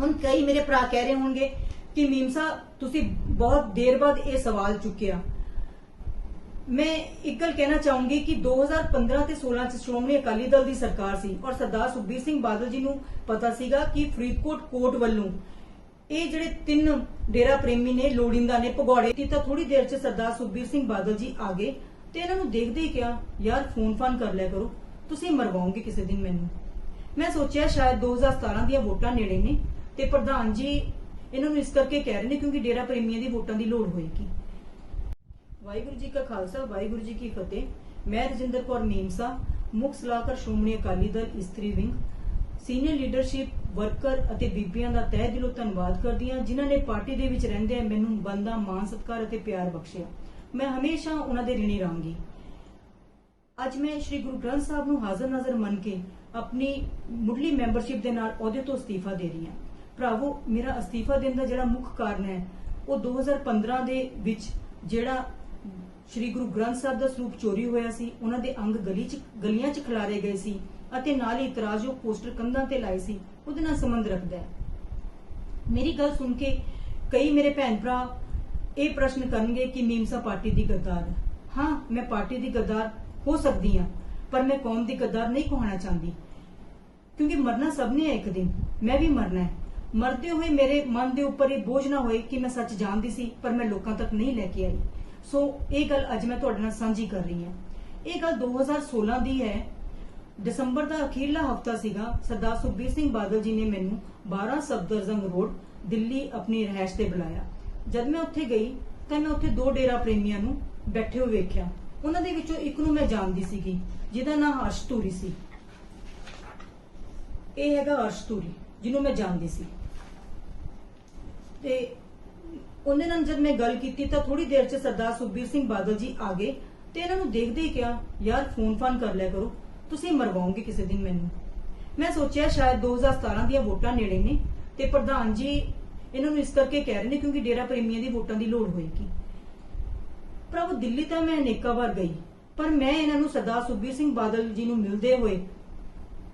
ਹੁਣ ਕਈ ਮੇਰੇ ਭਰਾ ਕਹਿ ਰਹੇ ਹੋਣਗੇ ਕਿ ਮੀਮਸਾ ਤੁਸੀਂ ਬਹੁਤ ਦੇਰ ਬਾਅਦ ਇਹ ਸਵਾਲ ਚੁੱਕਿਆ। ਮੈਂ ਇੱਕ ਗੱਲ ਕਹਿਣਾ ਚਾਹੂੰਗੀ ਕਿ 2015 ਤੇ 16 ਚ ਸ਼੍ਰੋਮਣੀ ਅਕਾਲੀ ਦਲ ਦੀ ਸਰਕਾਰ ਸੀ ਔਰ ਸਰਦਾਰ ਸੁਖਬੀਰ ਸਿੰਘ ਬਾਦਲ ਜੀ ਨੂੰ ਪਤਾ ਸੀਗਾ ਕਿ ਫਰੀਦਕੋਟ ਕੋਰਟ ਵੱਲੋਂ ਇਹ ਜਿਹੜੇ ਤਿੰਨ ਡੇਰਾ ਪ੍ਰੇਮੀ ਨੇ, ਲੋੜਿੰਦਾ ਨੇ, ਭਗੌੜੇ ਦੀ, ਤਾਂ ਥੋੜੀ ਦੇਰ ਚ ਸਰਦਾਰ ਸੁਖਬੀਰ ਸਿੰਘ ਬਾਦਲ ਜੀ ਆ ਗਏ ਤੇ ਇਹਨਾਂ ਨੂੰ ਦੇਖਦੇ ਹੀ ਕਿਹਾ, ਯਾਰ, ਫੋਨ ਫਾਨ ਕਰ ਲਿਆ ਕਰੋ, ਤੁਸੀਂ ਮਰਵਾਉਂਗੇ ਕਿਸੇ ਦਿਨ ਮੈਨੂੰ। ਮੈਂ ਸੋਚਿਆ ਸ਼ਾਇਦ 2017 ਦੀਆਂ ਵੋਟਾਂ ਨੇੜੇ ਨੇ। ਤੇ ਪ੍ਰਧਾਨ ਜੀ, ਇਹਨਾਂ ਨੂੰ ਇਸ ਕਰਕੇ ਕਹਿ ਰਹੇ ਨੇ ਕਿਉਂਕਿ ਡੇਰਾ ਪ੍ਰੇਮੀਆਂ ਦੀ ਵੋਟਾਂ ਦੀ ਲੋੜ ਹੋਏਗੀ। ਵਾਹਿਗੁਰੂ ਜੀ ਕਾ ਖਾਲਸਾ, ਵਾਹਿਗੁਰੂ ਜੀ ਕੀ ਫਤਿਹ। ਮੈਂ ਰਜਿੰਦਰ ਕੌਰ ਮੀਮਸਾ, ਮੁੱਖ ਸਲਾਹਕਾਰ ਸ਼੍ਰੋਮਣੀ ਅਕਾਲੀ ਦਲ ਇਸਤਰੀ ਵਿੰਗ। ਸੀਨੀਅਰ ਲੀਡਰਸ਼ਿਪ ਵਰਕਰ ਅਤੇ ਬੀਬੀਆਂ ਦਾ ਤਹਿ ਦਿਲੋਂ ਧੰਨਵਾਦ ਕਰਦੀ ਹਾਂ, ਜਿਨ੍ਹਾਂ ਨੇ ਪਾਰਟੀ ਦੇ ਵਿੱਚ ਰਹਿੰਦਿਆਂ ਮੈਨੂੰ ਬੰਦਾ, ਮਾਣ, ਸਤਿਕਾਰ ਅਤੇ ਪਿਆਰ ਬਖਸ਼ਿਆ। ਮੈਂ ਹਮੇਸ਼ਾ ਉਹਨਾਂ ਦੇ ਰਿਣੀ ਰਹਾਂਗੀ ਅੱਜ ਮੈਂ ਸ੍ਰੀ ਗੁਰੂ ਗ੍ਰੰਥ ਸਾਹਿਬ ਨੂੰ ਹਾਜ਼ਰ ਨਜ਼ਰ ਮੰਨ ਕੇ ਆਪਣੀ ਮੁੱਢਲੀ ਮੈਂਬਰਸ਼ਿਪ ਦੇ ਨਾਲ ਅਹੁਦੇ ਤੋਂ ਅਸਤੀਫਾ ਦੇ ਰਹੀ ਹਾਂ। ਭਰਾਵੋ, ਮੇਰਾ ਅਸਤੀਫਾ ਦੇਣ ਦਾ ਜਿਹੜਾ ਮੁੱਖ ਕਾਰਨ ਹੈ, ਉਹ 2015 ਦੇ ਵਿੱਚ ਜਿਹੜਾ ਸ੍ਰੀ ਗੁਰੂ ਗ੍ਰੰਥ ਸਾਹਿਬ ਦਾ ਸਰੂਪ ਚੋਰੀ ਹੋਇਆ ਸੀ, ਉਹਨਾਂ ਦੇ ਅੰਗ ਗਲੀ ਚ, ਗਲੀਆਂ ਚ ਖਿਲਾਰੇ ਗਏ ਸੀ ਅਤੇ ਨਾਲ ਹੀ ਇਤਰਾਜ਼ਯੋਗ ਪੋਸਟਰ ਕੰਧਾਂ ਤੇ ਲਾਏ ਸੀ, ਉਹਦੇ ਨਾਲ ਸੰਬੰਧ ਰੱਖਦਾ ਹੈ। ਮੇਰੀ ਗੱਲ ਸੁਣ ਕੇ ਕਈ ਮੇਰੇ ਭੈਣ ਭਰਾ ਇਹ ਪ੍ਰਸ਼ਨ ਕਰਨਗੇ ਕਿ ਮੀਮਸਾ ਪਾਰਟੀ ਦੀ ਗੱਦਾਰ ਹਾਂ। ਮੈਂ ਪਾਰਟੀ ਦੀ ਗੱਦਾਰ ਹੋ ਸਕਦੀ ਹਾਂ, ਪਰ ਮੈਂ ਕੌਮ ਦੀ ਗੱਦਾਰ ਨਹੀਂ ਕਹਾਣਾ ਚਾਹੁੰਦੀ, ਕਿਉਂਕਿ ਮਰਨਾ ਸਭ ਨੇ ਹੈ ਇੱਕ ਦਿਨ, ਮੈਂ ਵੀ ਮਰਨਾ ਹੈ। ਮਰਦੇ ਹੋਏ ਮੇਰੇ ਮਨ ਦੇ ਉੱਪਰ ਇਹ ਬੋਝ ਨਾ ਹੋਏ ਕਿ ਮੈਂ ਸੱਚ ਜਾਣਦੀ ਸੀ, ਪਰ ਮੈਂ ਲੋਕਾਂ ਤੱਕ ਨਹੀਂ ਲੈ ਕੇ ਆਈ। ਸੋ ਇਹ ਗੱਲ ਅੱਜ ਮੈਂ ਤੁਹਾਡੇ ਨਾਲ ਸਾਂਝੀ ਕਰ ਰਹੀ ਹਾਂ। ਇਹ ਗੱਲ 2016 ਦੀ ਹੈ। ਦਸੰਬਰ ਦਾ ਅਖੀਰਲਾ ਹਫਤਾ ਸੀਗਾ। ਸਰਦਾਰ ਸੁਖਬੀਰ ਸਿੰਘ ਬਾਦਲ ਜੀ ਨੇ ਮੈਨੂੰ 12 ਸਬਦਰਜ਼ੰਗ ਰੋਡ, ਦਿੱਲੀ ਆਪਣੀ ਰਹਿائش ਤੇ ਬੁਲਾਇਆ। ਜਦ ਮੈਂ ਉੱਥੇ ਗਈ, ਤਾਂ ਮੈਂ ਉੱਥੇ ਦੋ ਡੇਰਾ ਪ੍ਰੇਮੀਆਂ ਨੂੰ ਬੈਠੇ ਹੋਏ ਵੇਖਿਆ। ਉਹਨਾਂ ਦੇ ਵਿੱਚੋਂ ਇੱਕ ਨੂੰ ਮੈਂ ਜਾਣਦੀ ਸੀਗੀ, ਜਿਹਦਾ ਨਾਂ ਹਰਸ਼ਤੂਰੀ ਸੀ। ਇਹ ਹੈਗਾ ਹਰਸ਼ਤੂਰੀ ਜਿਹਨੂੰ ਮੈਂ ਜਾਣਦੀ ਸੀ। ਤੇ ਉਹਦੇ ਨਾਲ ਜਦ ਮੈਂ ਗੱਲ ਕੀਤੀ ਤਾਂ ਥੋੜੀ ਦੇਰ ਚ ਸਰਦਾਰ ਸੁਖਬੀਰ ਸਿੰਘ ਬਾਦਲ ਜੀ ਆ ਗਏ ਤੇ ਇਹਨਾਂ ਨੂੰ ਦੇਖਦੇ ਹੀ ਕਿਹਾ, ਯਾਰ, ਫੋਨ ਫਾਨ ਕਰ ਲਿਆ ਕਰੋ, ਤੁਸੀਂ ਮਰਵਾਉਂਗੇ ਕਿਸੇ ਦਿਨ ਮੈਨੂੰ। ਮੈਂ ਸੋਚਿਆ ਸ਼ਾਇਦ 2017 ਦੀਆਂ ਵੋਟਾਂ ਨੇੜੇ ਨੇ ਤੇ ਪ੍ਰਧਾਨ ਜੀ ਇਹਨਾਂ ਨੂੰ ਇਸ ਕਰਕੇ ਕਹਿ ਰਹੇ ਨੇ ਕਿਉਂਕਿ ਡੇਰਾ ਪ੍ਰੇਮੀਆਂ ਦੀ ਵੋਟਾਂ ਦੀ ਲੋੜ ਹੋਏਗੀ। ਪ੍ਰਭੂ, ਦਿੱਲੀ ਤਾਂ ਮੈਂ ਅਨੇਕਾਂ ਵਾਰ ਗਈ, ਪਰ ਮੈਂ ਇਹਨਾਂ ਨੂੰ ਸਰਦਾਰ ਸੁਖਬੀਰ ਸਿੰਘ ਬਾਦਲ ਜੀ ਨੂੰ ਮਿਲਦੇ ਹੋਏ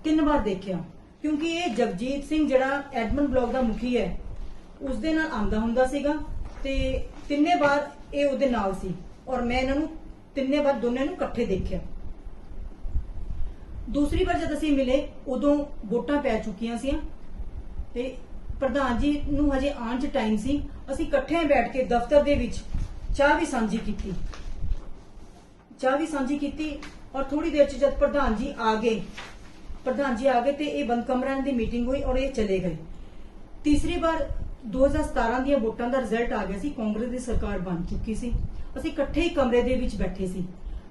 ਤਿੰਨ ਵਾਰ ਦੇਖਿਆ ਕਿਉਂਕਿ ਇਹ ਜਗਜੀਤ ਸਿੰਘ ਜਿਹੜਾ ਐਡਮਨ ਬਲਾਕ ਦਾ ਮੁਖੀ ਹੈ ਉਸਦੇ ਨਾਲ ਆਂਦਾ ਹੁੰਦਾ ਸੀਗਾ ਤੇ ਤਿੰਨੇ ਵਾਰ ਇਹ ਉਹਦੇ ਨਾਲ ਸੀ ਔਰ ਮੈਂ ਇਹਨਾਂ ਨੂੰ ਤਿੰਨੇ ਵਾਰ ਦੋਨਾਂ ਨੂੰ ਇਕੱਠੇ ਦੇਖਿਆ। ਦੂਸਰੀ ਵਾਰ ਜਦ ਅਸੀਂ ਮਿਲੇ, ਉਦੋਂ ਵੋਟਾਂ ਪੈ ਚੁੱਕੀਆਂ ਸੀ ਤੇ ਪ੍ਰਧਾਨ ਜੀ ਨੂੰ ਹਜੇ ਆਉਣ ਚ ਟਾਈਮ ਸੀ। ਅਸੀਂ ਇਕੱਠੇ ਬੈਠ ਕੇ ਦਫ਼ਤਰ ਦੇ ਵਿੱਚ ਚਾਹ ਵੀ ਸਾਂਝੀ ਕੀਤੀ। ਚਾਹ ਵੀ ਸਾਂਝੀ ਕੀਤੀ ਔਰ ਥੋੜੀ ਦੇਰ ਚ ਜਦ ਪ੍ਰਧਾਨ ਜੀ ਆ ਗਏ, ਪ੍ਰਧਾਨ ਜੀ ਆ ਗਏ ਤੇ ਇਹ ਬੰਦ ਕਮਰਿਆਂ ਦੀ ਮੀਟਿੰਗ ਹੋਈ ਔਰ ਇਹ ਚਲੇ ਗਏ। ਤੀਸਰੀ ਵਾਰ 2017 ਦੀਆਂ ਵੋਟਾਂ ਦਾ ਰਿਜ਼ਲਟ ਆ ਗਿਆ ਸੀ, ਕਾਂਗਰਸ ਦੀ ਸਰਕਾਰ ਬਣ ਚੁੱਕੀ ਸੀ। ਅਸੀਂ ਇਕੱਠੇ ਹੀ ਕਮਰੇ ਦੇ ਵਿੱਚ ਬੈਠੇ ਸੀ।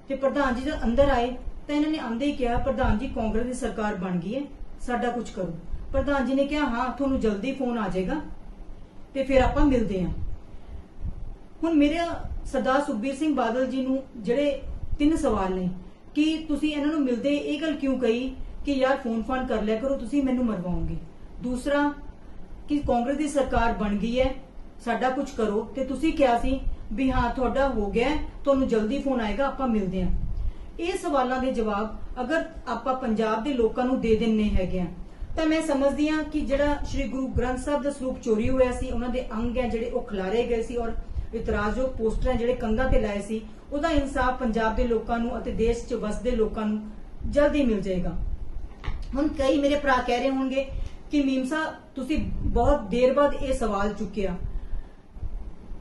ਤੇ ਪ੍ਰਧਾਨ ਜੀ ਜਦ ਅੰਦਰ ਆਏ, ਤਾਂ ਇਹਨਾਂ ਨੇ ਆਂਦੇ ਹੀ ਕਿਹਾ, ਪ੍ਰਧਾਨ ਜੀ, ਕਾਂਗਰਸ ਦੀ ਸਰਕਾਰ ਬਣ ਗਈ ਹੈ, ਸਾਡਾ ਕੁਝ ਕਰੋ। ਪ੍ਰਧਾਨ ਜੀ ਨੇ ਕਿਹਾ, ਹਾਂ, ਤੁਹਾਨੂੰ ਜਲਦੀ ਫੋਨ ਆ ਜਾਏਗਾ ਤੇ ਫਿਰ ਆਪਾਂ ਮਿਲਦੇ ਹਾਂ। ਹੁਣ ਮੇਰੇ ਸਰਦਾਰ ਸੁਖਬੀਰ ਸਿੰਘ ਬਾਦਲ ਜੀ ਨੂੰ ਜਿਹੜੇ ਤਿੰਨ ਸਵਾਲ ਨੇ, ਕਿ ਤੁਸੀਂ ਇਹਨਾਂ ਨੂੰ ਮਿਲਦੇ ਇਹ ਗੱਲ ਕਿਉਂ ਕਹੀ ਕਿ, ਯਾਰ ਫੋਨ ਫਾਨ ਕਰ ਲਿਆ ਕਰੋ, ਤੁਸੀਂ ਮੈਨੂੰ ਮਰਵਾਓਗੇ? ਦੂਸਰਾ ਕਿ ਕਾਂਗਰਸ ਦੀ ਸਰਕਾਰ ਬਣ ਗਈ ਹੈ, ਸਾਡਾ ਕੁਝ ਕਰੋ। ਤੇ ਤੁਸੀਂ ਕਿਹਾ ਸੀ ਵੀ ਹਾਂ, ਤੁਹਾਡਾ ਹੋ ਗਿਆ ਤੁਹਾਨੂੰ ਜਲਦੀ ਫੋਨ ਆਏਗਾ, ਆਪਾਂ ਮਿਲਦੇ ਹਾਂ। ਇਹ ਸਵਾਲਾਂ ਦੇ ਜਵਾਬ ਅਗਰ ਆਪਾਂ ਪੰਜਾਬ ਦੇ ਲੋਕਾਂ ਨੂੰ ਦੇ ਦਿੰਨੇ ਹੈਗੇ ਆ ਤਾਂ ਮੈਂ ਸਮਝਦੀ ਹਾਂ ਕਿ ਜਿਹੜਾ ਸ੍ਰੀ ਗੁਰੂ ਗ੍ਰੰਥ ਸਾਹਿਬ ਦਾ ਸਰੂਪ ਚੋਰੀ ਹੋਇਆ ਸੀ, ਉਹਨਾਂ ਦੇ ਅੰਗ ਹੈ ਜਿਹੜੇ ਉਹ ਖਿਲਾਰੇ ਗਏ ਸੀ ਔਰ ਇਤਰਾਜ਼ਯੋਗ ਪੋਸਟਰ ਹੈ ਜਿਹੜੇ ਕੰਧਾਂ ਤੇ ਲਾਏ ਸੀ, ਉਹਦਾ ਇਨਸਾਫ ਪੰਜਾਬ ਦੇ ਲੋਕਾਂ ਨੂੰ ਅਤੇ ਦੇਸ਼ 'ਚ ਵਸਦੇ ਲੋਕਾਂ ਨੂੰ ਜਲਦੀ ਮਿਲ ਜਾਏਗਾ। ਹੁਣ ਕਈ ਮੇਰੇ ਭਰਾ ਕਹਿ ਰਹੇ ਹੋਣਗੇ ਕਿ ਮੀਮਸਾ ਤੁਸੀਂ ਬਹੁਤ ਦੇਰ ਬਾਅਦ ਇਹ ਸਵਾਲ ਚੁੱਕਿਆ।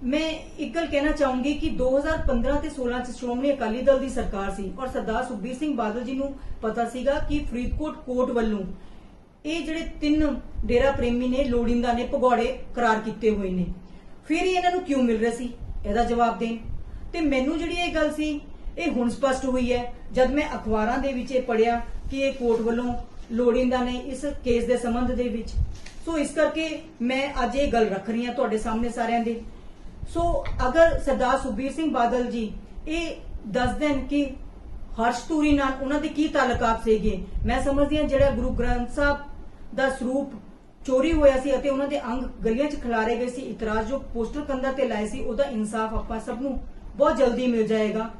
ਮੈਂ ਇੱਕ ਗੱਲ ਕਹਿਣਾ ਚਾਹੂੰਗੀ ਕਿ 2015 ਤੇ 16 ਚ ਸ਼੍ਰੋਮਣੀ ਅਕਾਲੀ ਦਲ ਦੀ ਸਰਕਾਰ ਸੀ ਔਰ ਸਰਦਾਰ ਸੁਖਬੀਰ ਸਿੰਘ ਬਾਦਲ ਜੀ ਨੂੰ ਪਤਾ ਸੀਗਾ ਕਿ ਫਰੀਦਕੋਟ ਕੋਰਟ ਵੱਲੋਂ ਇਹ ਜਿਹੜੇ ਤਿੰਨ ਡੇਰਾ ਪ੍ਰੇਮੀ ਨੇ, ਲੋੜਿੰਦਾ ਨੇ, ਭਗੌੜੇ ਕਰਾਰ ਕੀਤੇ ਹੋਏ ਨੇ। ਫਿਰ ਹੀ ਇਹਨਾਂ ਨੂੰ ਕਿਉਂ ਮਿਲ ਰਿਹਾ ਸੀ? ਇਹਦਾ ਜਵਾਬ ਦੇਣ। ਤੇ ਮੈਨੂੰ ਜਿਹੜੀ ਇਹ ਗੱਲ ਸੀ, ਇਹ ਹੁਣ ਸਪਸ਼ਟ ਹੋਈ ਹੈ। ਜਦ ਮੈਂ ਅਖਬਾਰਾਂ ਦੇ ਵਿੱਚ ਇਹ ਪੜਿਆ ਕਿ ਇਹ ਕੋਰਟ ਵੱਲੋਂ ਲੋੜਿੰਦਾ ਨੇ ਇਸ ਕੇਸ ਦੇ ਸੰਬੰਧ ਦੇ ਵਿੱਚ। ਸੋ ਇਸ ਕਰਕੇ ਮੈਂ ਅੱਜ ਇਹ ਗੱਲ ਰੱਖ ਰਹੀ ਹਾਂ ਤੁਹਾਡੇ ਸਾਹਮਣੇ ਸਾਰਿਆਂ ਦੇ। ਸੋ ਅਗਰ ਸਰਦਾਰ ਸੁਖਬੀਰ ਸਿੰਘ ਬਾਦਲ ਜੀ ਇਹ ਦੱਸ ਦੇਣ ਕਿ ਹਰਸ਼ ਧੂਰੀ ਨਾਲ ਉਹਨਾਂ ਦੇ ਕੀ ਤਾਲੁਕਾਤ ਸੀਗੇ, ਮੈਂ ਸਮਝਦੀ ਹਾਂ ਜਿਹੜਾ ਗੁਰੂ ਗ੍ਰੰਥ ਸਾਹਿਬ ਦਾ ਸਰੂਪ ਚੋਰੀ ਹੋਇਆ ਸੀ ਅਤੇ ਉਹਨਾਂ ਦੇ ਅੰਗ ਗਲੀਆਂ 'ਚ ਖਿਲਾਰੇ ਗਏ ਸੀ ਇਤਰਾਜ ਜੋ ਪੋਸਟਰ ਕੰਧਾਂ ਤੇ ਲਾਏ ਸੀ, ਉਹਦਾ ਇਨਸਾਫ ਆਪਾਂ ਸਭ ਨੂੰ ਬਹੁਤ ਜਲਦੀ ਮਿਲ ਜਾਏਗਾ।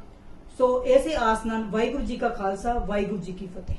ਸੋ ਇਸੇ ਆਸ ਨਾਲ ਵਾਹਿਗੁਰੂ ਜੀ ਕਾ ਖਾਲਸਾ, ਵਾਹਿਗੁਰੂ ਜੀ ਕੀ ਫਤਿਹ।